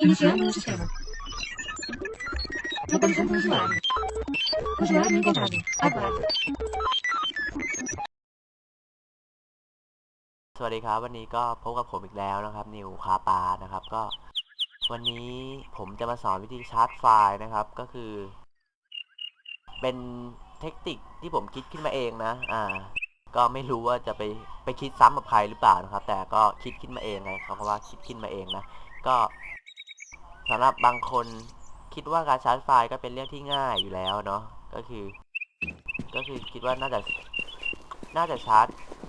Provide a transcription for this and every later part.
Iniciando o sistema. Localização o usuário. Usuário encontrado. Aguarde. สวัสดีครับ วันนี้ก็พบกับผมอีกแล้วนะครับ นิวคาปานะครับ ก็ วันนี้ผมจะมาสอนวิธีชาร์จไฟล์นะครับ ก็คือ เป็นเทคนิคที่ผมคิดขึ้นมาเองนะ อ่า ก็ไม่รู้ว่าจะไปไปคิดซ้ำกับใครหรือเปล่านะครับ แต่ก็คิดขึ้นมาเองไงเพราะว่าคิดขึ้นมาเองนะ ก็ สำหรับบางคนคิดว่าการชาร์จไฟล์ก็เป็นเรื่องที่ง่ายอยู่แล้วเนาะก็คือ ก็คือคิดว่าน่าจะน่าจะชาร์จ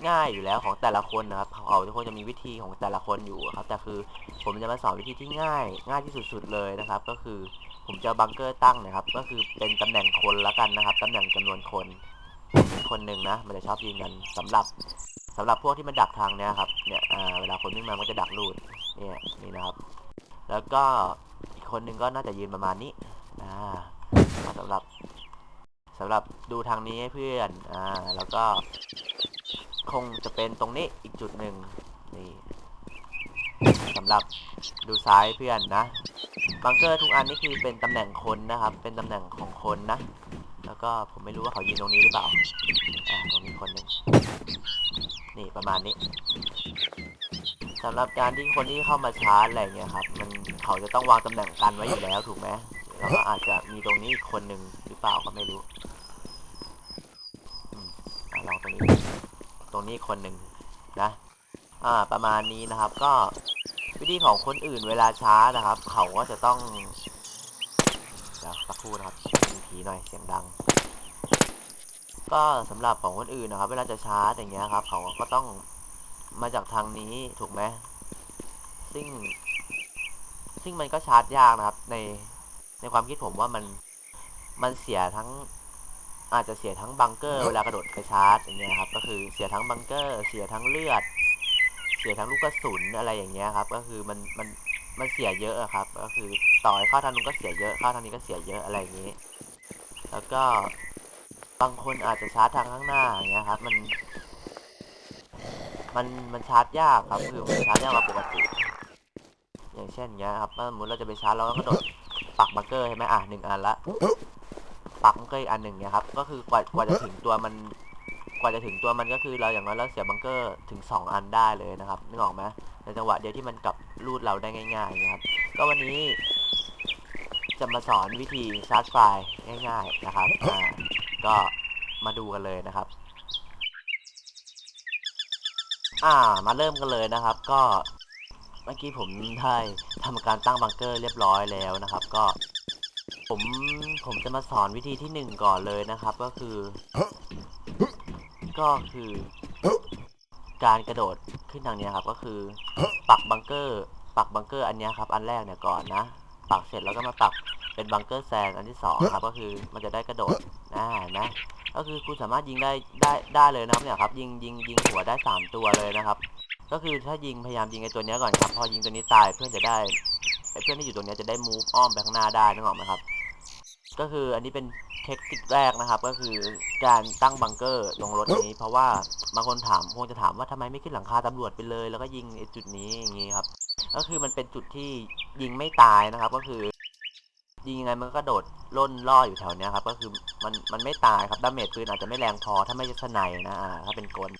ง่ายอยู่แล้วของแต่ละคนนะครับเขาทุกคนจะมีวิธีของแต่ละคนอยู่ครับ แต่คือผมจะมาสอนวิธีที่ง่าย ง่ายที่สุดๆเลยนะครับ ก็คือผมจะบังเกอร์ตั้งนะครับ ก็คือเป็นตำแหน่งคนละกันนะครับตำแหน่งจำนวนคน คนหนึ่งนะ มันจะชอบยิงกันสำหรับสำหรับพวกที่มันดักทางเนี้ยครับเนี่ยเวลาคนวิ่งมามันจะดักลูดเนี่ยนี่นะครับ แล้วก็อีกคนหนึ่งก็น่าจะยืนประมาณนี้อ่าสำหรับสำหรับดูทางนี้ให้เพื่อนอ่าแล้วก็ คงจะเป็นตรงนี้อีกจุดหนึ่งนี่สำหรับดูซ้ายเพื่อนนะบังเกอร์ทุกอันนี่คือเป็นตำแหน่งคนนะครับ เป็นตำแหน่งของคนนะ แล้วก็ผมไม่รู้ว่าเขายืนตรงนี้หรือเปล่าอ่าตรงนี้คนหนึ่งนี่ประมาณนี้สำหรับการที่คนที่เข้ามาชาร์จอะไรเงี้ยครับ มัน เขาจะต้องวางตำแหน่งกันไว้อยู่แล้วถูกไหมแล้วก็อาจจะมีตรงนี้อีกคนหนึ่งหรือเปล่าก็ไม่รู้อืมอะลองตรงนี้ ตรงนี้อีกคนหนึ่งนะ อ่า ประมาณนี้นะครับ ก็วิธีของคนอื่นเวลาช้านะครับ เขาก็จะต้องเดี๋ยวสักครู่นะครับมีผีหน่อยเสียงดัง ก็สำหรับของคนอื่นนะครับ เวลาจะช้าอย่างเงี้ยครับ เขาก็ต้องมาจากทางนี้ถูกไหมซึ่ง ซึ่งมันก็ชาร์จยากนะครับ ในในความคิดผมว่ามันมันเสียทั้ง อาจจะเสียทั้งบังเกอร์เวลากระโดดไปชาร์จอย่างเงี้ยครับ ก็คือเสียทั้งบังเกอร์ เสียทั้งเลือด เสียทั้งลูกกระสุนอะไรอย่างเงี้ยครับ ก็คือมันมันมันเสียเยอะครับ ก็คือต่อให้เข้าทางนู้นก็เสียเยอะเข้าทางนี้ก็เสียเยอะอะไรอย่างงี้ แล้วก็บางคนอาจจะชาร์จทางข้างหน้าอย่างเงี้ยครับ มัน มันมันชาร์จยากครับ คือมันชาร์จยากกว่าปกติ อย่างเช่นเงี้ยครับถ้าสมมติเราจะไปชาร์จเราก็กระโดดปักบังเกอร์ใช่ไหมอะหนึ่งอันละปักบังเกอร์อีกอันหนึ่งเนี่ยครับก็คือกว่ากว่าจะถึงตัวมัน กว่าจะถึงตัวมันก็คือเราอย่างน้อยเราเสียบังเกอร์ถึง 2 อันได้เลยนะครับนึกออกไหมในจังหวะเดียวที่มันกลับรูดเราได้ง่ายๆนะครับ ก็วันนี้จะมาสอนวิธีชาร์จไฟล์ง่าย ๆนะครับอ่าก็มาดูกันเลยนะครับ อ่ามาเริ่มกันเลยนะครับ ก็ เมื่อกี้ผมได้ทำการตั้งบังเกอร์เรียบร้อยแล้วนะครับ ก็ ผมผมจะมาสอนวิธีที่หนึ่งก่อนเลยนะครับ ก็คือ ก็คือ การกระโดดขึ้นทางเนี้ยครับ ก็คือ ปักบังเกอร์ ปักบังเกอร์อันเนี้ยครับ อันแรกเนี่ยก่อนนะปักเสร็จแล้วก็มาปักเป็นบังเกอร์แซนอันที่สองครับ ก็คือมันจะได้กระโดดนะเห็นไหมก็คือคุณสามารถยิงได้ได้ได้เลยนะครับเนี่ยครับ ยิงยิงยิงหัวได้สามตัวเลยนะครับ ก็คือถ้ายิงพยายามยิงไอ้ตัวเนี้ยก่อนครับ พอยิงตัวนี้ตายเพื่อนจะได้ไอ้เพื่อนที่อยู่ตรงเนี้ยจะได้มูฟอ้อมไปข้างหน้าได้นึกออกไหมครับ ก็คืออันนี้เป็นเทคนิคแรกนะครับ ก็คือการตั้งบังเกอร์ลงรถนี้ เพราะว่าบางคนถามคงจะถามว่าทำไมไม่ขึ้นหลังคาตำรวจไปเลย แล้วก็ยิงไอ้จุดนี้อย่างนี้ครับ ก็คือมันเป็นจุดที่ยิงไม่ตายนะครับ ก็คือ ยิงยังไงมันก็โดดล่นล่ออยู่แถวเนี้ยครับ ก็คือมันมันไม่ตายครับดาเมจปืนอาจจะไม่แรงพอถ้าไม่ใช่สไนนะอ่าถ้าเป็นกล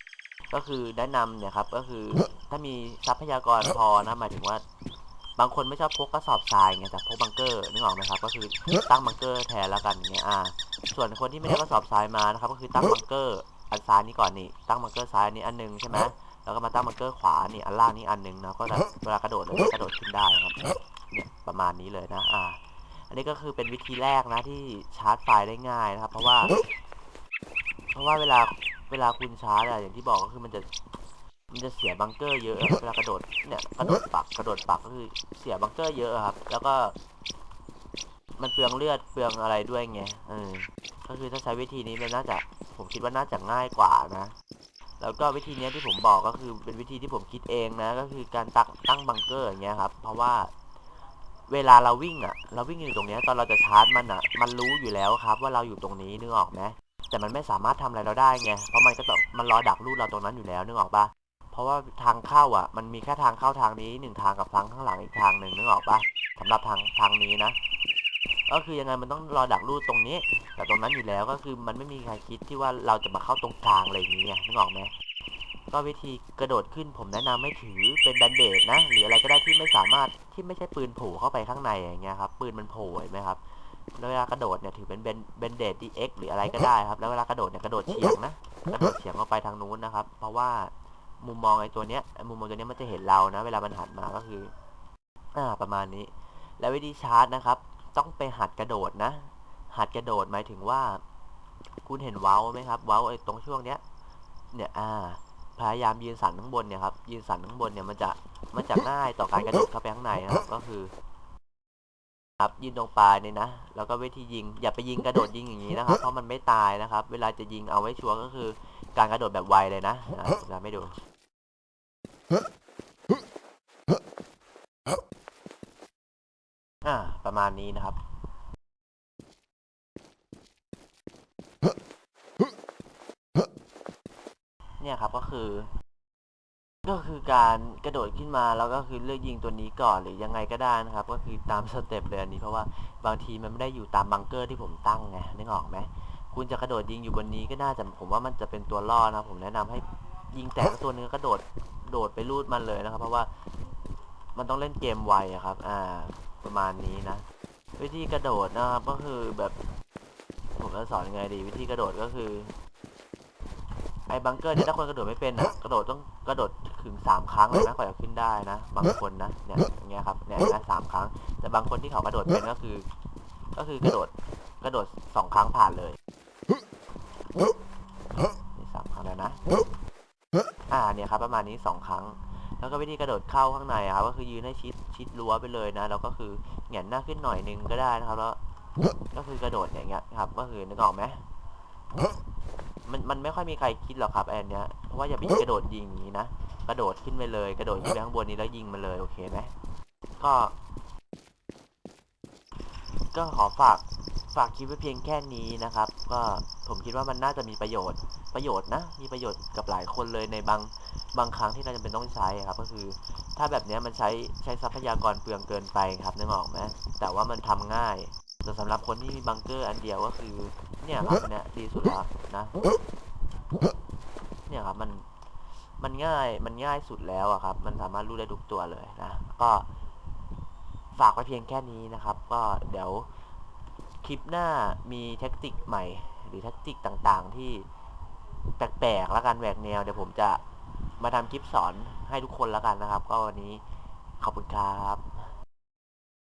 ก็คือแนะนำเนี่ยครับก็คือถ้ามีทรัพยากรพอนะหมายถึงว่า บางคนไม่ชอบพกกระสอบทรายไงแต่พกบังเกอร์นึกออกไหมครับ ก็คือตั้งบังเกอร์แทนแล้วกันอย่างเงี้ยอ่า ส่วนคนที่ไม่ได้กระสอบทรายมานะครับ ก็คือตั้งบังเกอร์อันซ้ายนี่ก่อนนี่ตั้งบังเกอร์ซ้ายอันนี้อันหนึงใช่ไหมแล้วก็มาตั้งบังเกอร์ขวานี่อันล่างนี่อันหนึงนะก็จะเวลากระโดดเลยกระโดดขึ้นได้นะครับเนี่ยประมาณนี้เลยนะ อ่า อันนี้ก็คือเป็นวิธีแรกนะที่ชาร์จไฟล์ได้ง่ายนะครับ เพราะว่า เพราะว่าเวลา เวลาคุณชาร์จอะอย่างที่บอกก็คือมันจะ มันจะเสียบังเกอร์เยอะเวลากระโดดเนี่ยกระโดดปักกระโดดปักก็คือเสียบังเกอร์เยอะครับ แล้วก็ มันเปลืองเลือดเปลืองอะไรด้วยไงเออก็คือถ้าใช้วิธีนี้มันน่าจะผมคิดว่าน่าจะง่ายกว่านะ แล้วก็วิธีนี้ที่ผมบอกก็คือเป็นวิธีที่ผมคิดเองนะ ก็คือการตั้งตั้งบังเกอร์อย่างเงี้ยครับ เพราะว่าเวลาเราวิ่งอะ เราวิ่งอยู่ตรงเนี้ยตอนเราจะชาร์จมันอะ มันรู้อยู่แล้วครับ ว่าเราอยู่ตรงนี้นึกออกไหม แต่มันไม่สามารถทำอะไรเราได้ไง เพราะมันก็ต้องมันรอดักลูดเราตรงนั้นอยู่แล้วนึกออกปะเพราะว่าทางเข้าอะ มันมีแค่ทางเข้าทางนี้หนึ่งทางกับทางข้างหลังอีกทางหนึ่งนึกออกปะสำหรับทางทางนี้นะ ก็คือยังไงมันต้องรอดักรูดตรงนี้ แต่ตรงนั้นอยู่แล้วก็คือมันไม่มีใครคิดที่ว่าเราจะมาเข้าตรงกลางอะไรอย่างเงี้ยนึกออกไหมก็วิธีกระโดดขึ้นผมแนะนำให้ถือเป็นแบนเดดนะ หรืออะไรก็ได้ที่ไม่สามารถที่ไม่ใช่ปืนโผล่เข้าไปข้างในอย่างเงี้ยครับปืนมันโผล่ไหมครับ แล้วเวลากระโดดเนี่ยถือเป็นเบนเบนเดดดีเอ็กหรืออะไรก็ได้ครับ แล้วเวลากระโดดเนี่ยกระโดดเฉียงนะ กระโดดเฉียงออกไปทางนู้นนะครับ เพราะว่ามุมมองไอ้ตัวเนี้ย มุมมองตัวเนี้ยมันจะเห็นเรานะ เวลามันหันมาก็คือ อ่า ประมาณนี้ แล้ววิธีชาร์จนะครับ ต้องไปหัดกระโดดนะ หัดกระโดดหมายถึงว่า คุณเห็นเว้าไหมครับ เว้าไอ้ตรงช่วงเนี้ย เนี่ย อ่า พยายามยืนสันข้างบนเนี่ยครับ ยืนสันข้างบนเนี่ยมันจะ มันจะง่ายต่อการกระโดดเข้าไปข้างในนะครับ ก็คือ ครับยืนตรงปลายเนี่ยนะแล้วก็วิธียิงอย่าไปยิงกระโดดยิงอย่างนี้นะครับเพราะมันไม่ตายนะครับ เวลาจะยิงเอาไว้ชัวร์ก็คือ การกระโดดแบบไวเลยนะอะผมจะไม่ดูอ่าประมาณนี้นะครับเนี่ยครับก็คือ ก็คือการกระโดดขึ้นมาแล้วก็คือเลือกยิงตัวนี้ก่อนหรือยังไงก็ได้นะครับ ก็คือตามสเต็ปเลยอันนี้เพราะว่าบางทีมันไม่ได้อยู่ตามบังเกอร์ที่ผมตั้งไงนึกออกไหมคุณจะกระโดดยิงอยู่บนนี้ก็น่าจะผมว่ามันจะเป็นตัวล่อนะผมแนะนำให้ยิงแตกตัวนึงก็กระโดดโดดไปรูดมันเลยนะครับ เพราะว่ามันต้องเล่นเกมไวครับ อ่า ประมาณนี้นะ วิธีกระโดดนะครับก็คือแบบผมจะสอนยังไงดี วิธีกระโดดก็คือไอ้บังเกอร์เนี่ยถ้าคนกระโดดไม่เป็นนะกระโดดต้องกระโดด ถึงสามครั้งเลยนะกว่าจะขึ้นได้นะ บางคนนะเนี่ยอย่างเงี้ยครับเนี่ยนะสามครั้ง แต่บางคนที่เขากระโดดเป็นก็คือ ก็คือกระโดดกระโดดสองครั้งผ่านเลยนี่สามครั้งแล้วนะอ่าเนี่ยครับประมาณนี้สองครั้ง แล้วก็วิธีกระโดดเข้าข้างในอะครับก็คือยืนให้ชิดชิดรั้วไปเลยนะแล้วก็คือเหงียนหน้าขึ้นหน่อยนึงก็ได้นะครับแล้วก็คือกระโดดอย่างเงี้ยครับ ก็คือนึกออกไหมมันมันไม่ค่อยมีใครคิดหรอกครับแอนเนี้ยเพราะว่าอย่าไปกระโดดยิงอย่างนี้นะ กระโดดขึ้นไปเลย กระโดดขึ้นไปข้างบนนี้แล้วยิงมันเลยโอเคไหมก็ ก็ขอฝากฝากคลิปไว้เพียงแค่นี้นะครับ ก็ผมคิดว่ามันน่าจะมีประโยชน์ประโยชน์นะ มีประโยชน์กับหลายคนเลยในบางบางครั้งที่เราจำเป็นต้องใช้ครับ ก็คือ ถ้าแบบนี้มันใช้ใช้ทรัพยากรเปลืองเกินไปครับนึกออกไหมแต่ว่ามันทำง่ายแต่สำหรับคนที่มีบังเกอร์อันเดียวก็คือ เนี่ยครับเนี่ยดีสุดแล้วนะ เนี่ยครับมัน มันง่ายมันง่ายสุดแล้วอะครับ มันสามารถรู้ได้ทุกตัวเลยนะ ก็ฝากไว้เพียงแค่นี้นะครับ ก็เดี๋ยวคลิปหน้ามีแท็กติกใหม่ หรือแท็กติกต่างๆที่แปลกๆแล้วกันแหวกแนวเดี๋ยวผมจะมาทำคลิปสอนให้ทุกคนแล้วกันนะครับ ก็วันนี้ขอบคุณครับ